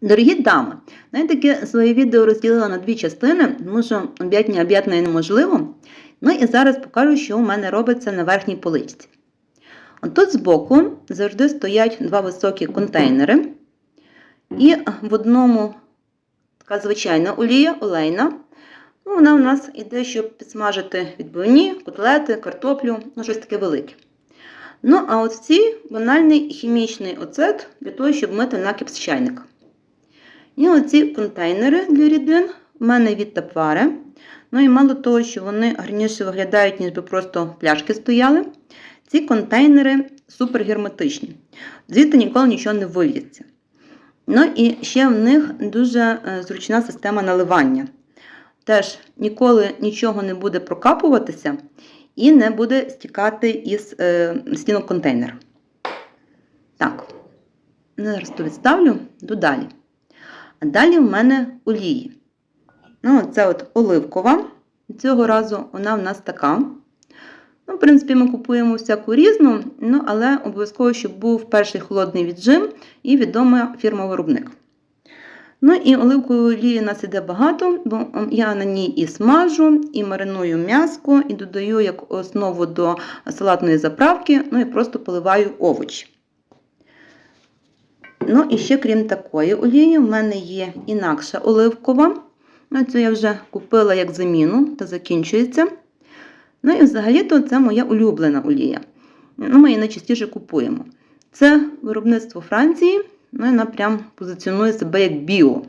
Дорогі дами, я таке своє відео розділила на дві частини, тому що об'ятня об'ятне неможливо. Ну і зараз покажу, що у мене робиться на верхній поличці. От тут збоку завжди стоять два високі контейнери. І в одному така звичайна олія, олейна. Ну, вона у нас йде, щоб підсмажити відбивні, котлети, картоплю, ну щось таке велике. Ну, а от цій банальний хімічний оцет для того, щоб мити накіп з чайника. І оці контейнери для рідин в мене від Тапвари. Ну і мало того, що вони гарніше виглядають, ніж би просто пляшки стояли. Ці контейнери супер герметичні. Звідти ніколи нічого не вильється. Ну і ще в них дуже е, зручна система наливання. Теж ніколи нічого не буде прокапуватися і не буде стікати із е, стінок контейнера. Так, зараз то відставлю, йду далі. А далі в мене олії. Ну, це от оливкова. Цього разу вона в нас така. Ну, В принципі, ми купуємо всяку різну, ну, але обов'язково, щоб був перший холодний віджим і відома фірма-виробник. Ну і оливкової олії у нас іде багато, бо я на ній і смажу, і мариную м'яско, і додаю як основу до салатної заправки, ну і просто поливаю овочі. Ну, і ще, крім такої олії, в мене є інакша оливкова. Ну, Цю я вже купила як заміну та закінчується. Ну і взагалі-то це моя улюблена олія. Ну, Ми її найчастіше купуємо. Це виробництво Франції, ну і вона прям позиціонує себе як біо.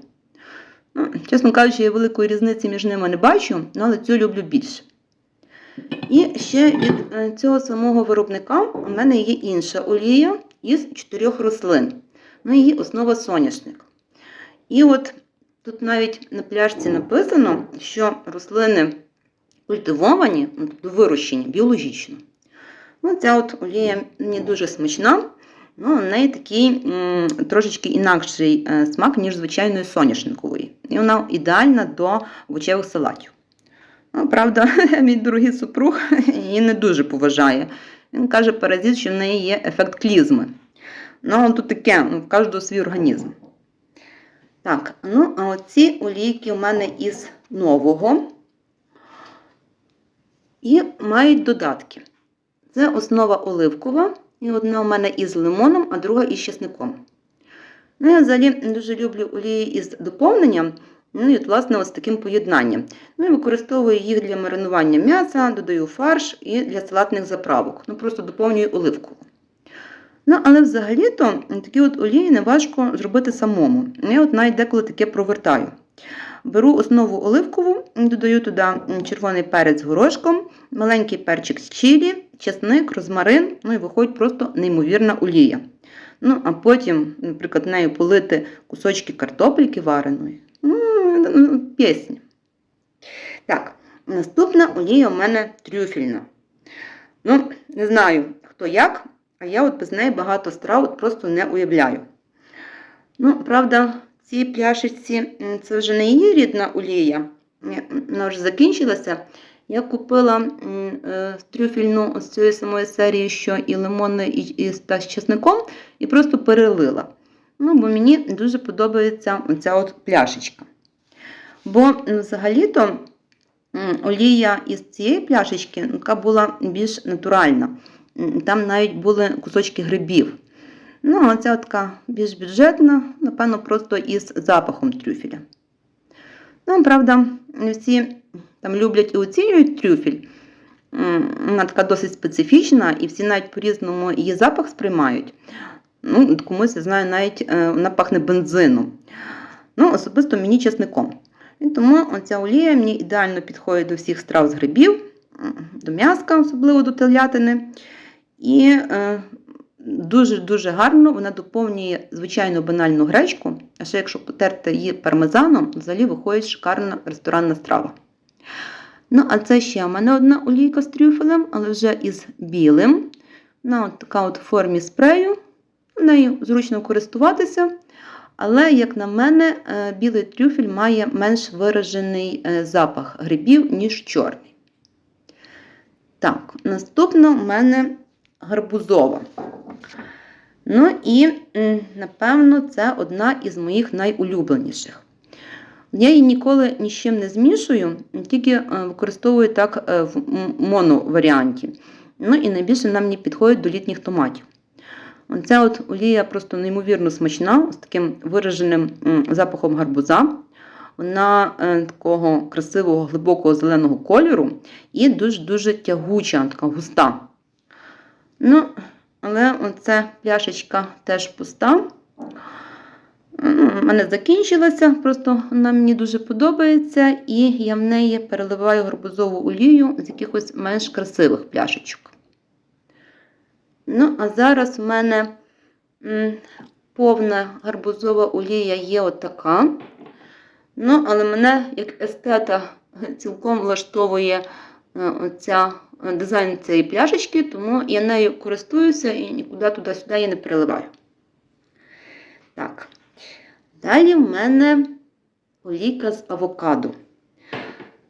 Ну, Чесно кажучи, я великої різниці між ними не бачу, але цю люблю більше. І ще від е, цього самого виробника у мене є інша олія із чотирьох рослин. Ну, її основа соняшник. І от тут навіть на пляшці написано, що рослини культивовані, ну, тобто вирощені біологічно. Ну, Ця от олія мені дуже смачна, ну, у неї такий трошечки інакший е, смак, ніж звичайної соняшникової. І вона ідеальна до овочевих салатів. Ну, Правда, мій дорогий супруг її не дуже поважає. Він каже паразит, що в неї є ефект клізми. Ну, тут таке, ну, в кожного свій організм. Так, ну, а оці олійки у мене із нового і мають додатки. Це основа оливкова, і одна у мене із лимоном, а друга із чесником. Ну, я взагалі дуже люблю олії із доповненням, ну і от, власне, ось таким поєднанням. Ну і використовую їх для маринування м'яса, додаю фарш і для салатних заправок. Ну, просто доповнюю оливкову. Ну, але взагалі-то такі от олії не важко зробити самому. Я от навіть деколи таке провертаю. Беру основу оливкову, додаю туди червоний перець з горошком, маленький перчик з чилі, чесник, розмарин, ну і виходить просто неймовірна олія. Ну, а потім, наприклад, нею полити кусочки картопліки вареної. Ну, пісня. Так, наступна олія у мене трюфельна. Ну, не знаю, хто як, а я от без неї багато страв от просто не уявляю. Ну, правда, в цій пляшечці це вже не її рідна олія, вона вже закінчилася. Я купила е, трюфельну з цієї самої серії, що і лимонне, і, і та з чесником, і просто перелила. Ну, Бо мені дуже подобається оця от пляшечка. Бо взагалі-то олія із цієї пляшечки яка була більш натуральна. Там навіть були кусочки грибів. Ну, а ця така більш бюджетна, напевно, просто із запахом трюфеля. Ну, правда, не всі там люблять і оцінюють трюфель. Вона така досить специфічна, і всі навіть по-різному її запах сприймають. Ну, Комусь, я знаю, навіть е, вона пахне бензином. Ну, Особисто мені чесником. І тому ця олія мені ідеально підходить до всіх страв з грибів, до м'яска, особливо до телятини. І дуже-дуже гарно вона доповнює звичайну банальну гречку, а ще якщо потерти її пармезаном, взагалі виходить шикарна ресторанна страва. Ну, а це ще в мене одна олійка з трюфелем, але вже із білим. Вона от така от формі спрею. Нею зручно користуватися. Але, як на мене, е, білий трюфель має менш виражений е, запах грибів, ніж чорний. Так, наступна в мене гарбузова. Ну і, напевно, це одна із моїх найулюбленіших. Я її ніколи ні з чим не змішую, тільки е, використовую так е, в моноваріанті. Ну і найбільше нам мені підходить до літніх томатів. Ця от олія просто неймовірно смачна, з таким вираженим запахом гарбуза. Вона е, такого красивого, глибокого зеленого кольору і дуже-дуже тягуча, така густа. Ну, але оця пляшечка теж пуста. У мене закінчилася, просто вона мені дуже подобається, і я в неї переливаю гарбузову олію з якихось менш красивих пляшечок. Ну, а зараз в мене повна гарбузова олія є отака. Ну, але мене як естета цілком влаштовує е, оця, дизайн цієї пляшечки, тому я нею користуюся і нікуди туди-сюди її не переливаю. Так. Далі в мене олійка з авокадо.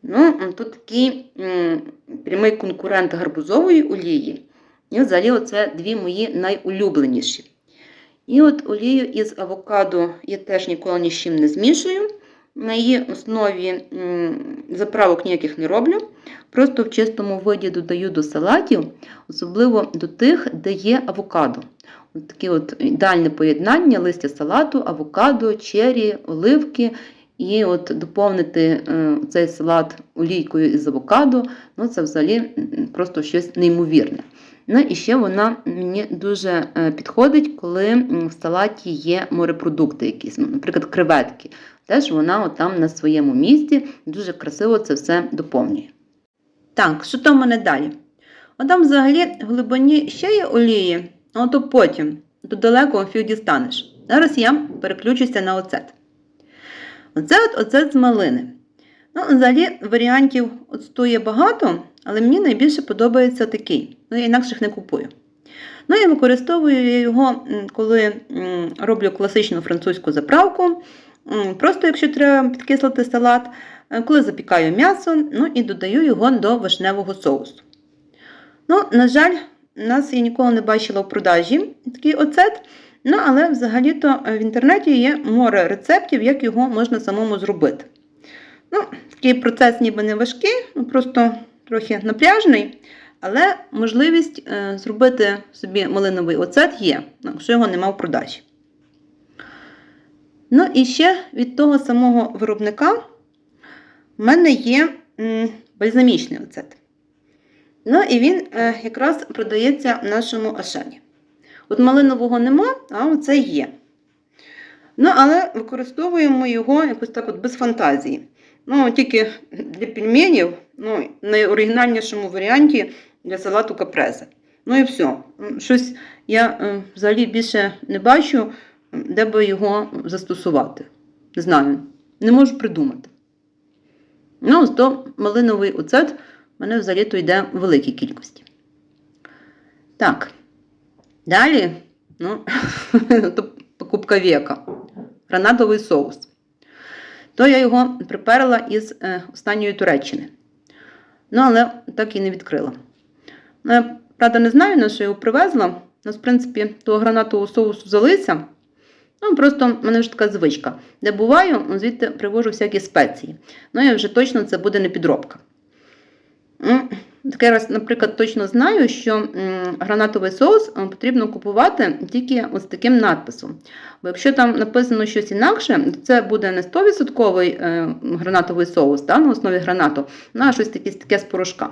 Ну, тут такий м, прямий конкурент гарбузової олії. І взагалі оце дві мої найулюбленіші. І от олію із авокадо я теж ніколи ні з чим не змішую. На її основі заправок ніяких не роблю. Просто в чистому виді додаю до салатів, особливо до тих, де є авокадо. От таке от ідеальне поєднання листя салату, авокадо, чері, оливки. І от доповнити е, цей салат олійкою із авокадо, ну це взагалі просто щось неймовірне. Ну і ще вона мені дуже е, підходить, коли в салаті є морепродукти якісь, ну, наприклад, креветки. Теж вона от на своєму місці дуже красиво це все доповнює. Так, що там в мене далі? От там взагалі в глибині ще є олії, а то потім, то далеко фіг дістанеш. Зараз я переключуся на оцет. Оце от оцет з малини. Ну, взагалі, варіантів оцту є багато, але мені найбільше подобається такий. Ну, я інакших не купую. Ну, я використовую його, коли роблю класичну французьку заправку. Просто якщо треба підкислити салат, е, коли запікаю м'ясо, ну і додаю його до вишневого соусу. Ну, на жаль, у нас я ніколи не бачила в продажі такий оцет. Ну, але взагалі-то в інтернеті є море рецептів, як його можна самому зробити. Ну, такий процес ніби не важкий, ну, просто трохи напряжний, але можливість е, зробити собі малиновий оцет є, ну, якщо його нема в продажі. Ну і ще від того самого виробника в мене є бальзамічний оцет. Ну і він е, якраз продається в нашому Ашані. От малинового нема, а оце є. Ну, але використовуємо його якось так от без фантазії. Ну, тільки для пельменів, ну, найоригінальнішому варіанті для салату капрезе. Ну і все. Щось я е, взагалі більше не бачу, де би його застосувати. Не знаю, не можу придумати. Ну, ось то малиновий оцет в мене взагалі то йде в великій кількості. Так. Далі, ну, покупка века. Гранатовий соус. То я його приперла із е, останньої Туреччини. Ну, але так і не відкрила. Ну, я, правда, не знаю, на що його привезла. У нас, в принципі, того гранатового соусу взялися. Ну, просто в мене вже така звичка. Де буваю, звідти привожу всякі спеції. Ну, я вже точно це буде не підробка. Ну, Таке раз, наприклад, точно знаю, що гранатовий соус е, потрібно купувати тільки ось таким надписом. Бо якщо там написано щось інакше, то це буде не 100% е, гранатовий соус да, на основі гранату, ну, а щось таке з порошка.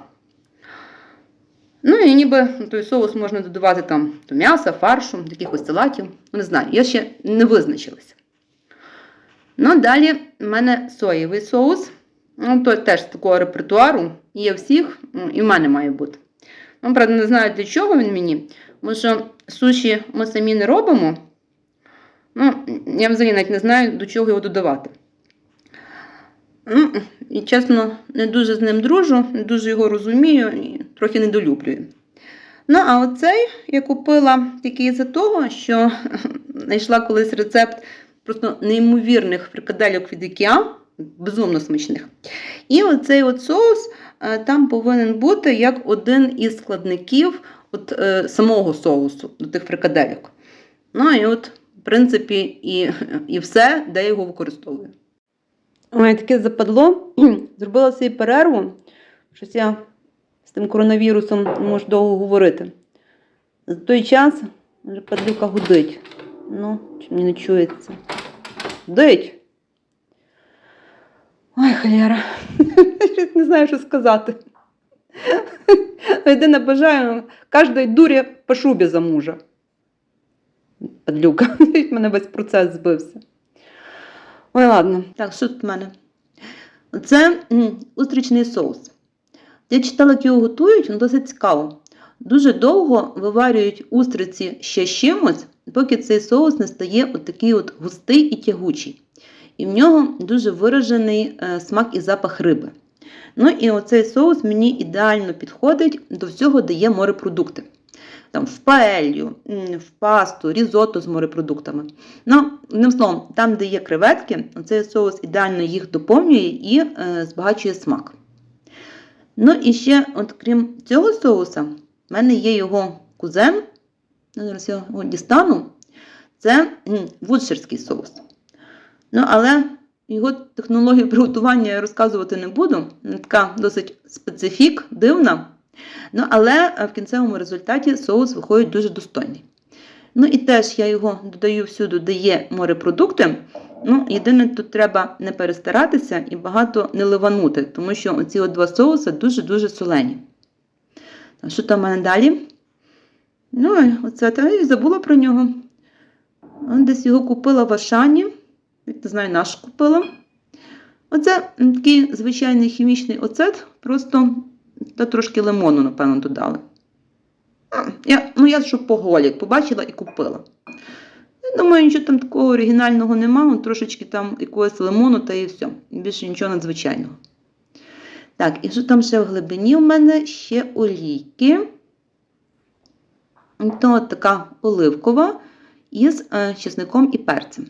Ну і ніби той соус можна додавати там до м'яса, фаршу, якихось салатів. Ну, не знаю, я ще не визначилася. Ну, далі в мене соєвий соус. Ну, то теж з такого репертуару. Є всіх, і в мене має бути. Ну, правда, не знаю, для чого він мені. Тому що суші ми самі не робимо. Ну, я взагалі навіть не знаю, до чого його додавати. Ну, і чесно, не дуже з ним дружу, не дуже його розумію трохи недолюблюю. Ну, а оцей я купила тільки із-за того, що знайшла колись рецепт просто неймовірних фрикадельок від IKEA, безумно смачних. І оцей от соус е, там повинен бути як один із складників от, е, самого соусу до тих фрикадельок. Ну і от, в принципі, і, і все, де його використовую. Мене таке западло. Зробила собі перерву. Щось я тим коронавірусом не довго говорити. За той час вже падлюка гудить. Ну, чи мені не чується. Гудить. Ой, холєра. Не знаю, що сказати. Єдине бажаю кожної дурі по шубі за мужа. Падлюка. В мене весь процес збився. Ой, ладно. Так, що тут в мене? Це м, устричний соус. Я читала, як його готують, ну досить цікаво. Дуже довго виварюють устриці ще чимось, поки цей соус не стає от такий от густий і тягучий. І в нього дуже виражений е, смак і запах риби. Ну і оцей соус мені ідеально підходить до всього, де є морепродукти. Там в паелью, в пасту, різотто з морепродуктами. Ну, одним словом, там, де є креветки, цей соус ідеально їх доповнює і е, збагачує смак. Ну і ще, от крім цього соуса, в мене є його кузен. Зараз я його дістану. Це м, вудширський соус. Ну, але його технологію приготування я розказувати не буду. Вона Така досить специфік, дивна. Ну, але е, в кінцевому результаті соус виходить дуже достойний. Ну і теж я його додаю всюди, де є морепродукти. Ну, єдине, тут треба не перестаратися і багато не ливанути, тому що оці два соуси дуже-дуже солені. Що там в мене далі? Ну, оце та і забула про нього. Десь його купила в Ашані. Не знаю, наш купила. Оце такий звичайний хімічний оцет, просто та трошки лимону, напевно, додали. Я, ну, я щоб поголік побачила і купила. Я думаю, нічого там такого оригінального нема, трошечки там якогось лимону та і все. Більше нічого надзвичайного. Так, і що там ще в глибині у мене ще олійки. То от така оливкова із е, чесником і перцем.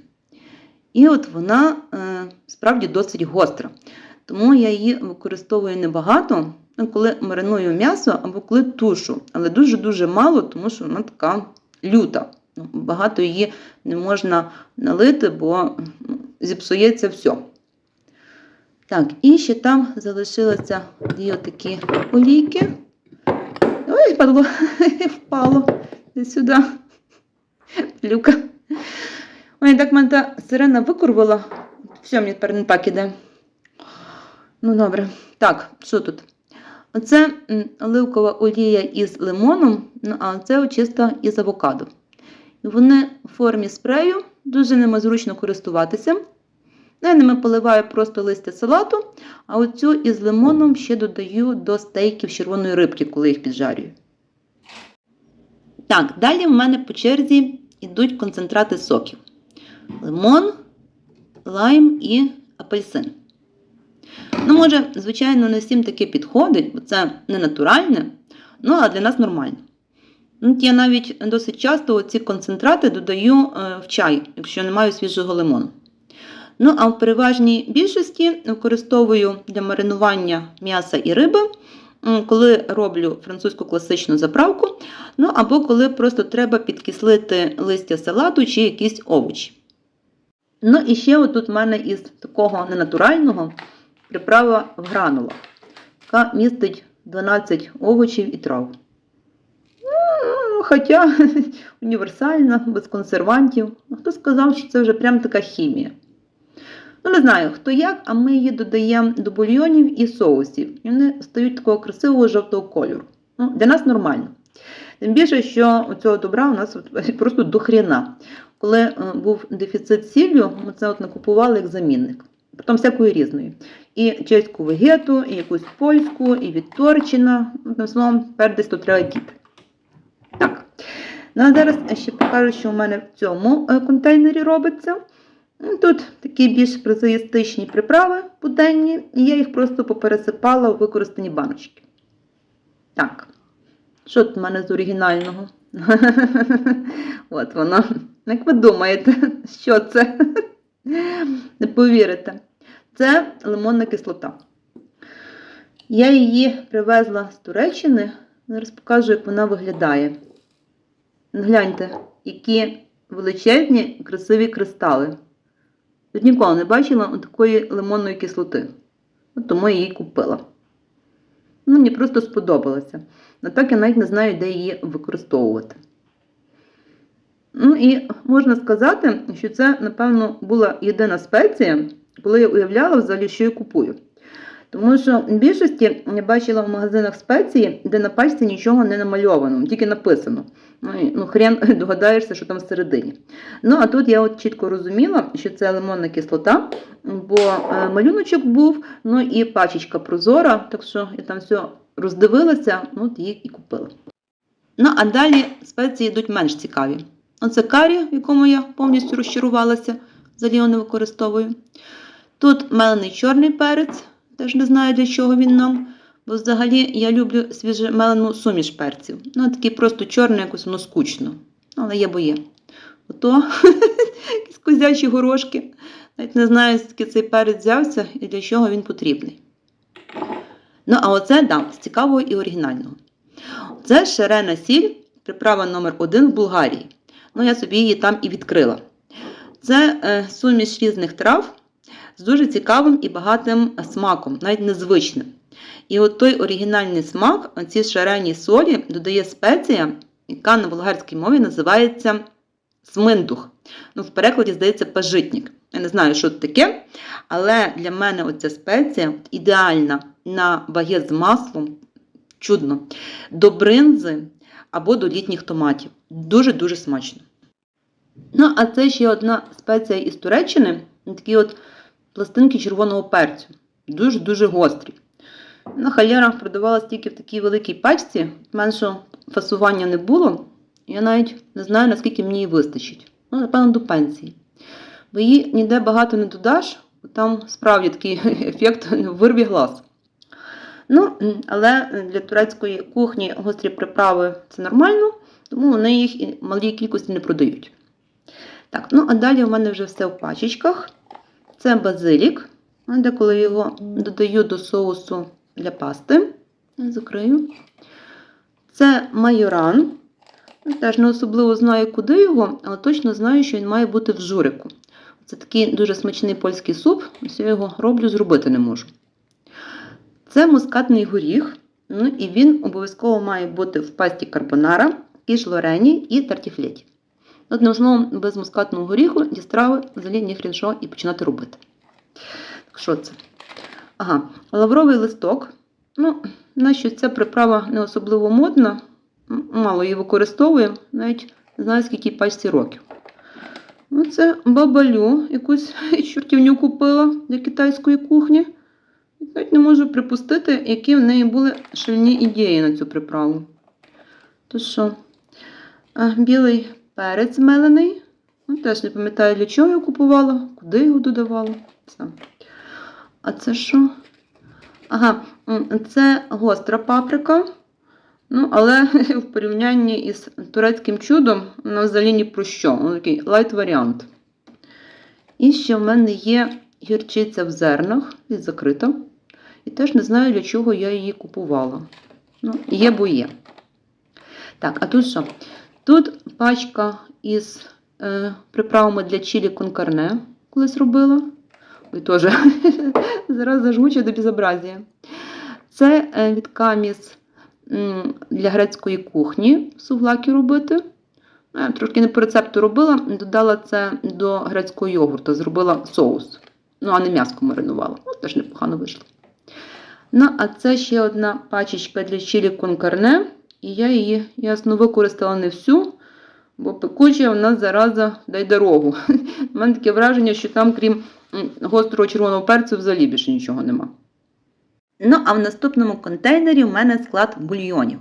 І от вона е, справді досить гостра. Тому я її використовую небагато, коли мариную м'ясо або коли тушу. Але дуже-дуже мало, тому що вона така люта. Ну, Багато її не можна налити, бо ну, зіпсується все. Так, і ще там залишилися дві отакі олійки. Ой, падло, впало десь сюди. Люка. Ой, так мене та сирена викурвала. Все, мені тепер не так іде. Ну, добре. Так, що тут? Оце м, оливкова олія із лимоном, ну, а це чисто із авокадо. Вони в формі спрею, дуже ними зручно користуватися. Я ними поливаю просто листя салату, а оцю із лимоном ще додаю до стейків червоної рибки, коли їх піджарюю. Так, далі в мене по черзі йдуть концентрати соків: лимон, лайм і апельсин. Ну, може, звичайно, не всім таке підходить, бо це не натуральне, ну, а для нас нормально. Ну, Я навіть досить часто ці концентрати додаю е, в чай, якщо не маю свіжого лимону. Ну, а в переважній більшості використовую для маринування м'яса і риби, коли роблю французьку класичну заправку, ну або коли просто треба підкислити листя салату чи якісь овочі. Ну і ще отут в мене із такого ненатурального приправа в гранулах, яка містить 12 овочів і трав. Ну, Хоча універсальна, без консервантів. Ну, Хто сказав, що це вже прям така хімія. Ну, не знаю, хто як, а ми її додаємо до бульйонів і соусів. І вони стають такого красивого жовтого кольору. Ну, для нас нормально. Тим більше, що цього добра у нас просто дохріна. Коли е, був дефіцит сіллю, ми це от накупували як замінник. Потім всякої різної. І чеську вегету, і якусь польську, і відторчина. Одним словом, тепер десь тут треба діти. Так. Ну, а зараз я ще покажу, що у мене в цьому е, контейнері робиться. Ну, Тут такі більш прозаїстичні приправи буденні, і я їх просто попересипала у використані баночки. Так, що тут в мене з оригінального? От воно. Як ви думаєте, що це? Не повірите. Це лимонна кислота. Я її привезла з Туреччини. Зараз покажу, як вона виглядає. Гляньте, які величезні красиві кристали. Тут ніколи не бачила такої лимонної кислоти. От Тому я її купила. Ну, мені просто сподобалося. А так я навіть не знаю, де її використовувати. Ну і можна сказати, що це, напевно, була єдина спеція, коли я уявляла взагалі, що я купую. Тому що в більшості я бачила в магазинах спеції, де на пачці нічого не намальовано, тільки написано. Ну, ну хрен догадаєшся, що там всередині. Ну, а тут я от чітко розуміла, що це лимонна кислота, бо е, малюночок був, ну і пачечка прозора, так що я там все роздивилася, ну, от її і купила. Ну, а далі спеції йдуть менш цікаві. Оце карі, в якому я повністю розчарувалася, взагалі його не використовую. Тут мелений чорний перець, теж не знаю для чого він нам. Бо взагалі я люблю свіжемелену суміш перців. Ну, такий просто чорний, якось воно скучно. Але є бо є. Ото якісь козячі горошки. Навіть не знаю, звідки цей перець взявся і для чого він потрібний. Ну, а оце да, з цікавого і оригінального. Це шарена сіль, приправа номер 1 в Болгарії. Ну, я собі її там і відкрила. Це е, суміш різних трав з дуже цікавим і багатим смаком, навіть незвичним. І от той оригінальний смак, ці шарені солі, додає спеція, яка на болгарській мові називається сминдух. Ну, в перекладі, здається, пажитник. Я не знаю, що це таке, але для мене оця спеція ідеальна на багет з маслом, чудно, до бринзи або до літніх томатів. Дуже-дуже смачно. Ну, а це ще одна спеція із Туреччини, такі от пластинки червоного перцю. Дуже-дуже гострі. На халярах продавалась тільки в такій великій пачці, меншого фасування не було. Я навіть не знаю, наскільки мені її вистачить. Ну, напевно, до пенсії. Бо її ніде багато не додаш, бо там справді такий ефект вирві глаз. Ну, але для турецької кухні гострі приправи це нормально, тому вони їх і малій кількості не продають. Так, ну а далі у мене вже все в пачечках. Це базилік. Деколи його додаю до соусу для пасти. Закрию. Це майоран. Теж не особливо знаю, куди його, але точно знаю, що він має бути в журику. Це такий дуже смачний польський суп, ось я його роблю, зробити не можу. Це мускатний горіх, ну і він обов'язково має бути в пасті карбонара, кіш лорені і тартіфлеті. Одним словом, без мускатного горіху ді страви взагалі ніхрін що і починати робити. Так що це? Ага, лавровий листок. Ну, нащо ця приправа не особливо модна, мало її використовую, навіть знаю, скільки пачці років. Ну, це бабалю, якусь чортівню купила для китайської кухні. Навіть не можу припустити, які в неї були шальні ідеї на цю приправу. То що, білий перець мелений. Ну, теж не пам'ятаю, для чого я купувала, куди його додавала. А це що? Ага, це гостра паприка. Ну, але в порівнянні із турецьким чудом, вона взагалі ні про що. Воно такий лайт варіант. І ще в мене є гірчиця в зернах, і закрита. І теж не знаю, для чого я її купувала. Ну, є, бо є. Так, а тут що? Тут пачка із е, приправами для чилі конкарне, колись робила. Ой, теж зараз зажмучу до безобразія. Це е, від каміс для грецької кухні сувлаки робити. Я трошки не по рецепту робила, додала це до грецького йогурту, зробила соус. Ну, а не м'яско маринувала. Ну, теж непогано вийшло. Ну, а це ще одна пачечка для чилі конкарне. І я її, ясно, використала не всю, бо пекуча в нас зараза дай дорогу. У мене таке враження, що там, крім гострого червоного перцю, взагалі більше нічого нема. Ну, а в наступному контейнері в мене склад бульйонів.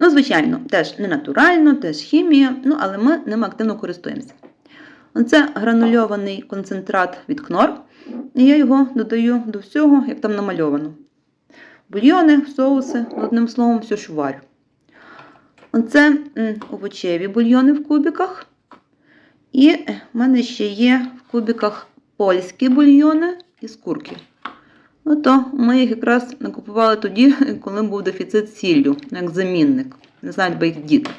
Ну, звичайно, теж не натурально, теж хімія, ну, але ми ним активно користуємося. Оце гранульований концентрат від кнор, і я його додаю до всього, як там намальовано. Бульйони, соуси, одним словом, все, що варю. Оце овочеві бульйони в кубиках. І в мене ще є в кубиках польські бульйони із курки. Ото ми їх якраз накупували тоді, коли був дефіцит сіллю, як замінник. Не знаю, би їх діти.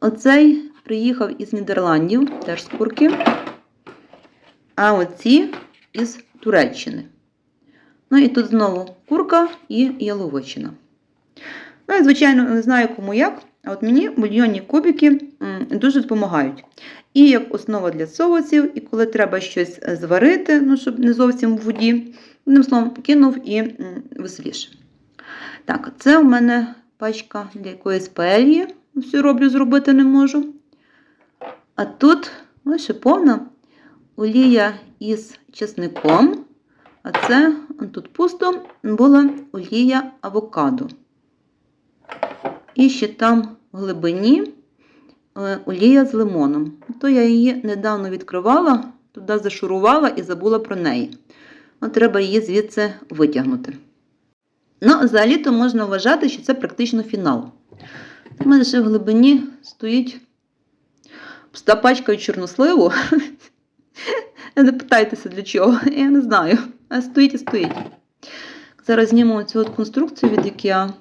Оцей приїхав із Нідерландів, теж з курки. А оці із Туреччини. Ну і тут знову курка і яловичина. Ну, я, звичайно, не знаю кому як, а от мені бульйонні кубики дуже допомагають. І як основа для соусів, і коли треба щось е, зварити, ну, щоб не зовсім в воді, одним словом, кинув і веселіше. Так, це у мене пачка для якоїсь паельї. Всю роблю, зробити не можу. А тут ось ще повна олія із чесником. А це тут пусто була олія авокадо. І ще там в глибині е, олія з лимоном. То я її недавно відкривала, туди зашурувала і забула про неї. От треба її звідси витягнути. Ну, взагалі-то можна вважати, що це практично фінал. У мене ще в глибині стоїть пуста пачка чорносливу. Не питайтеся для чого, я не знаю. А стоїть і стоїть. Зараз зніму цю конструкцію від IKEA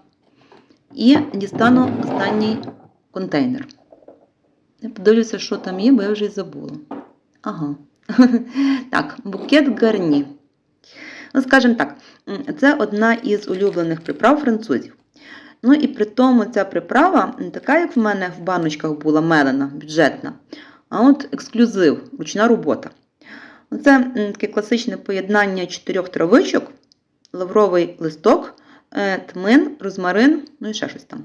і дістану останній контейнер. Я подивлюся, що там є, бо я вже й забула. Ага. Так, букет гарні. Ну, скажімо так, це одна із улюблених приправ французів. Ну і при тому ця приправа така, як в мене в баночках була мелена, бюджетна, а от ексклюзив, ручна робота. Це таке класичне поєднання чотирьох травичок, лавровий листок, тмин, розмарин, ну і ще щось там.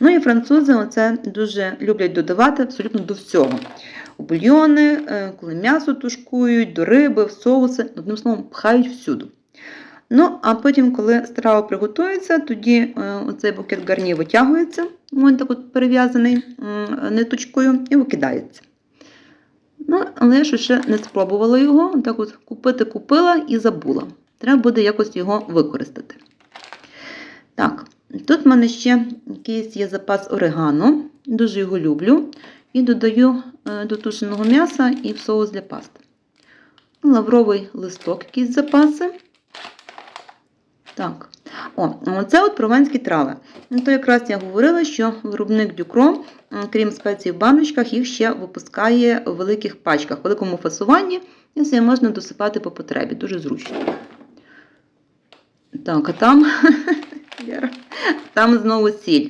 Ну і французи оце дуже люблять додавати абсолютно до всього. У бульйони, е, коли м'ясо тушкують, до риби, в соуси, одним словом, пхають всюди. Ну, а потім, коли страва приготується, тоді е, оцей букет гарні витягується, він так от перев'язаний ниточкою, і викидається. Ну, але я ще не спробувала його. Так от купити купила і забула. Треба буде якось його використати. Так, тут в мене ще якийсь є запас орегано, дуже його люблю. І додаю до тушеного м'яса і в соус для пасти. Лавровий листок, якісь запаси. Так, о, це от прованські трави. Ну, то якраз я говорила, що виробник Дюкро, крім спецій в баночках, їх ще випускає у великих пачках, в великому фасуванні, і це можна досипати по потребі, дуже зручно. Так, а там, там знову сіль.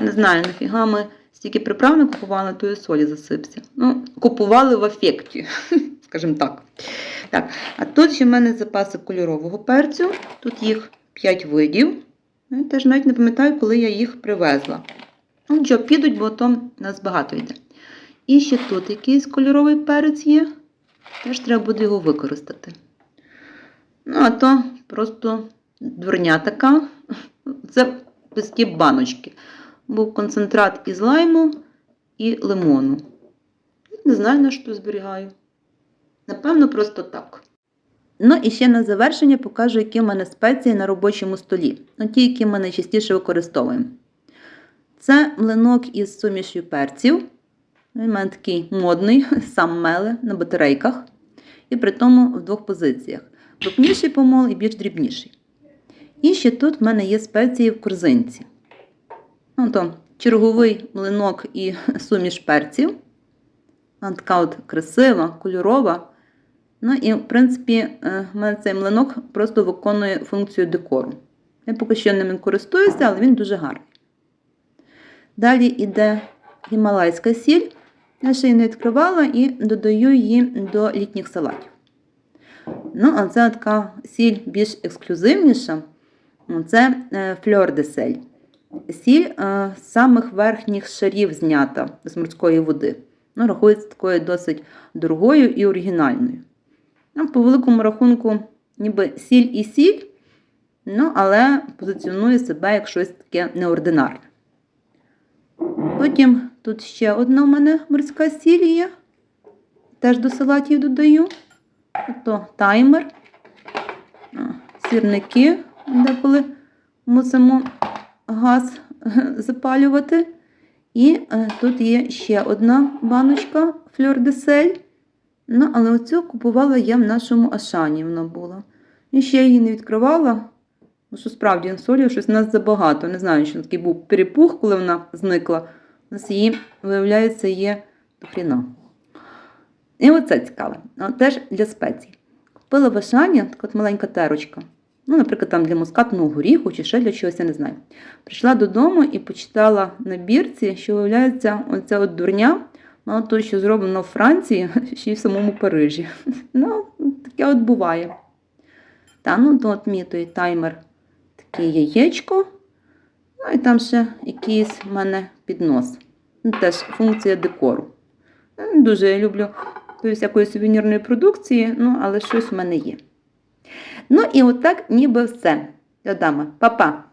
Не знаю, нафіга ми стільки приправ не купували, то і солі засипся. Ну, купували в афекті, скажімо так. Так, а тут ще в мене запаси кольорового перцю. Тут їх 5 видів. Я теж навіть не пам'ятаю, коли я їх привезла. Ну, що, підуть, бо у нас багато йде. І ще тут якийсь кольоровий перець є. Теж треба буде його використати. Ну, а то просто дурня така. Це пусті баночки. Був концентрат із лайму і лимону. Не знаю, на що зберігаю. Напевно, просто так. Ну і ще на завершення покажу, які в мене спеції на робочому столі. Ну, ті, які ми найчастіше використовуємо. Це млинок із сумішю перців. Він у мене такий модний, сам меле на батарейках. І при тому в двох позиціях: крупніший помол і більш дрібніший. І ще тут в мене є спеції в корзинці. Ну, то черговий млинок і суміш перців. Вона така от красива, кольорова. Ну і, в принципі, в мене цей млинок просто виконує функцію декору. Я поки що ним користуюся, але він дуже гарний. Далі йде гімалайська сіль. Я ще її не відкривала і додаю її до літніх салатів. Ну, а це така сіль більш ексклюзивніша. Це фльор де сель. Сіль з самих верхніх шарів знята з морської води. Ну, Рахується такою досить дорогою і оригінальною. Ну, По великому рахунку, ніби сіль і сіль, ну, але позиціонує себе як щось таке неординарне. Потім тут ще одна у мене морська сіль є. Теж до салатів додаю. Тобто таймер, сірники, деколи мусимо газ запалювати. І е, тут є ще одна баночка фльор де сель. Ну, але оцю купувала я в нашому Ашані вона була. І ще її не відкривала, бо що справді солі щось у нас забагато. Не знаю, що такий був перепух, коли вона зникла. У нас її, виявляється, є хріна. І оце цікаве. Теж для спецій. Купила в Ашані така от маленька терочка. Ну, наприклад, там для мускатного горіху чи ще для чогось, я не знаю. Прийшла додому і почитала на бірці, що виявляється, оця от дурня, мало того, що зроблено в Франції, ще й в самому Парижі. Ну, таке от буває. Та, ну, мій той таймер, таке яєчко. Ну і там ще якийсь в мене піднос. Ну, Теж функція декору. Дуже я люблю всякої сувенірної продукції, ну, але щось в мене є. Ну і отак ніби все. Додамо. Па-па!